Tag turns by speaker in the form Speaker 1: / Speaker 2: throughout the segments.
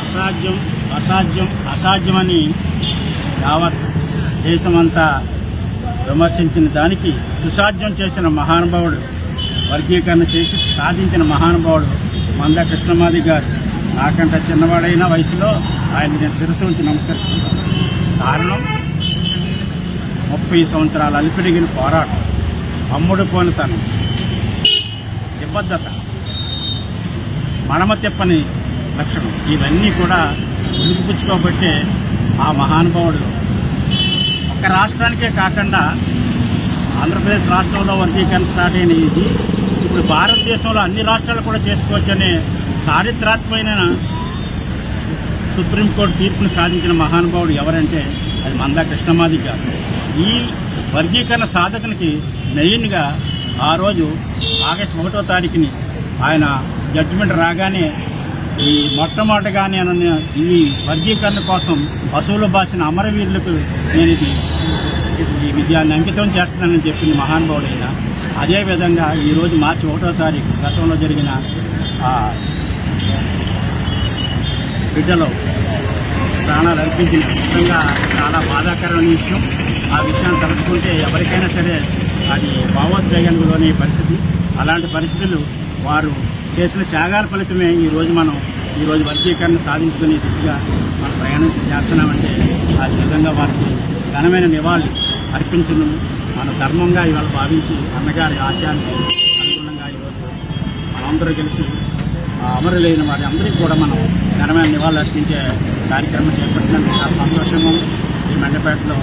Speaker 1: అసాధ్యం అసాధ్యం అసాధ్యమని యావత్ దేశమంతా విమర్శించిన దానికి సుసాధ్యం చేసిన మహానుభావుడు వర్గీకరణ చేసి సాధించిన మహానుభావుడు మంద కృష్ణమాది గారు. నాకంటే చిన్నవాడైన వయసులో ఆయన నేను శిరస్సు ఉంచి నమస్కరిస్తున్నాను. కారణం ముప్పై సంవత్సరాల అలిపిడిగిన పోరాటం అమ్ముడు పోనితనం నిబద్ధత. మడమ తిప్పని లక్షణం ఇవన్నీ కూడా ఉలిపిపుచ్చుకోబట్టే ఆ మహానుభావుడు ఒక రాష్ట్రానికే కాకుండా ఆంధ్రప్రదేశ్ రాష్ట్రంలో వర్గీకరణ స్టార్ట్ అయిన ఇది. ఇప్పుడు భారతదేశంలో అన్ని రాష్ట్రాలు కూడా చేసుకోవచ్చనే చారిత్రాత్మకమైన సుప్రీంకోర్టు తీర్పును సాధించిన మహానుభావుడు ఎవరంటే అది మందా కృష్ణమాది గారు. ఈ వర్గీకరణ సాధకునికి మెయిన్గా ఆ రోజు ఆగస్టు ఒకటో తారీఖుని ఆయన జడ్జిమెంట్ రాగానే ఈ మొట్టమొదటిగా నేను ఈ వర్గీకరణ కోసం పశువుల భాషను అమరవీరులకు నేను ఇది ఈ విజయాన్ని అంకితం చేస్తున్నానని చెప్పింది మహానుభావుడైన అదేవిధంగా ఈరోజు మార్చి ఒకటో తారీఖు గతంలో జరిగిన బిడ్డలో ప్రాణాలు అర్పించిన నిజంగా చాలా బాధాకరమైన విషయం. ఆ విషయాన్ని తలుచుకుంటే ఎవరికైనా సరే అది భావోద్వేగంలోని పరిస్థితి. అలాంటి పరిస్థితులు వారు చేసిన త్యాగాల ఫలితమే ఈరోజు మనం ఈరోజు వర్గీకరణ సాధించుకునే దిశగా మనం ప్రయాణం చేస్తున్నామంటే ఆ విధంగా వారికి ఘనమైన నివాళి అర్పించడం మన ధర్మంగా ఇవాళ భావించి అన్నగారి ఆశయానికి అనుగుణంగా ఈరోజు మనందరూ కలిసి ఆ అమరులైన వారి అందరికీ కూడా మనం ఘనమైన నివాళులు అర్పించే కార్యక్రమం చేపట్టినందుకు చాలా సంతోషము. ఈ మండపేటలో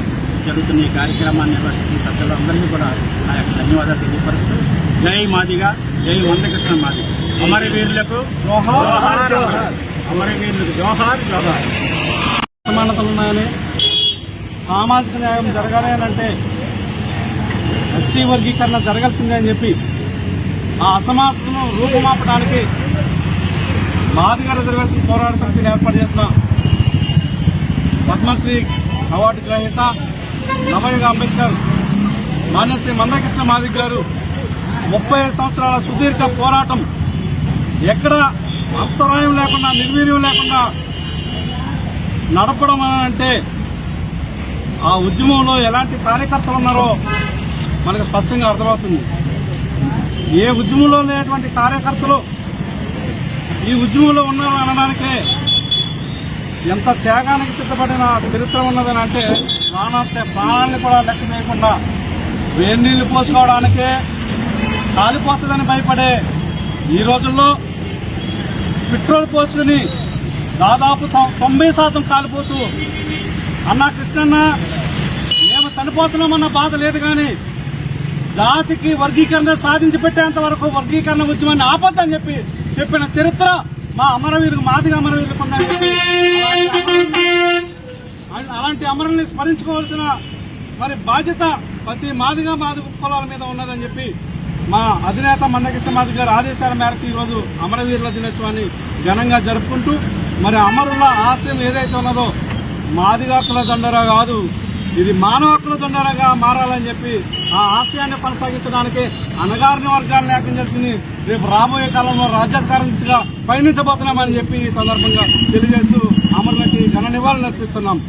Speaker 1: జరుగుతున్న ఈ కార్యక్రమాన్ని నిర్వహిస్తున్న పెద్దలందరికీ కూడా నా యొక్క ధన్యవాదాలు తెలియపరుస్తూ జై మాదిగా జై వందకృష్ణ మాదిగా. అమరవీరులకు అమరవీరులకు జోహార్ జోహార్
Speaker 2: సమానతలు ఉన్నాయని సామాజిక న్యాయం జరగాలి అని అంటే ఎస్సీ వర్గీకరణ జరగాల్సిందే అని చెప్పి ఆ అసమానతను రూపుమాపడానికి మాదిగ రిజర్వేషన్ పోరాట సమితిని ఏర్పాటు చేసిన పద్మశ్రీ అవార్డు గ్రహీత నవయుగ అంబేద్కర్ మాన్యశ్రీ మందకృష్ణ మాదిగ్ గారు ముప్పై సంవత్సరాల సుదీర్ఘ పోరాటం ఎక్కడ అంతరాయం లేకుండా నిర్వీర్యం లేకుండా నడపడం అంటే ఆ ఉద్యమంలో ఎలాంటి కార్యకర్తలు ఉన్నారో మనకు స్పష్టంగా అర్థమవుతుంది. ఏ ఉద్యమంలో లేనటువంటి కార్యకర్తలు ఈ ఉద్యమంలో ఉన్నారు అనడానికే ఎంత త్యాగానికి సిద్ధపడిన చరిత్ర ఉన్నదని అంటే ప్రాణాంతే ప్రాణాన్ని కూడా లెక్క చేయకుండా వేడి నీళ్ళు పోసుకోవడానికే కాలిపోతుందని భయపడే ఈ రోజుల్లో పెట్రోల్ పోసుకుని దాదాపు తొంభై శాతం కాలిపోతూ అన్నా కృష్ణన్న మేము చనిపోతున్నామన్న బాధ లేదు కానీ జాతికి వర్గీకరణ సాధించి పెట్టేంత వరకు వర్గీకరణ ఉద్యమాన్ని ఆపద్దని చెప్పి చెప్పిన చరిత్ర మా అమరవీరు మాదిగా అమరవీరులకు ఉందని అలాంటి- అలాంటి అమరుల్ని స్మరించుకోవాల్సిన మరి బాధ్యత ప్రతి మాదిగా మాదిగ కులాల మీద ఉన్నదని చెప్పి మా అధినేత మందకృష్ణ మాధవ్ గారి ఆదేశాల మేరకు ఈరోజు అమరవీరుల దినోత్సవాన్ని ఘనంగా జరుపుకుంటూ మరి అమరుల ఆశయం ఏదైతే ఉన్నదో మాది హక్కుల దండరా కాదు ఇది మానవ హక్కుల దండరాగా మారాలని చెప్పి ఆ ఆశయాన్ని కొనసాగించడానికి అనగారిన వర్గాలను ఏకం చేసుకుని రేపు రాబోయే కాలంలో రాజ్యాధికారం దిశగా పయనించబోతున్నామని చెప్పి ఈ సందర్భంగా తెలియజేస్తూ అమరులకి ఘన నివాళులు అర్పిస్తున్నాం.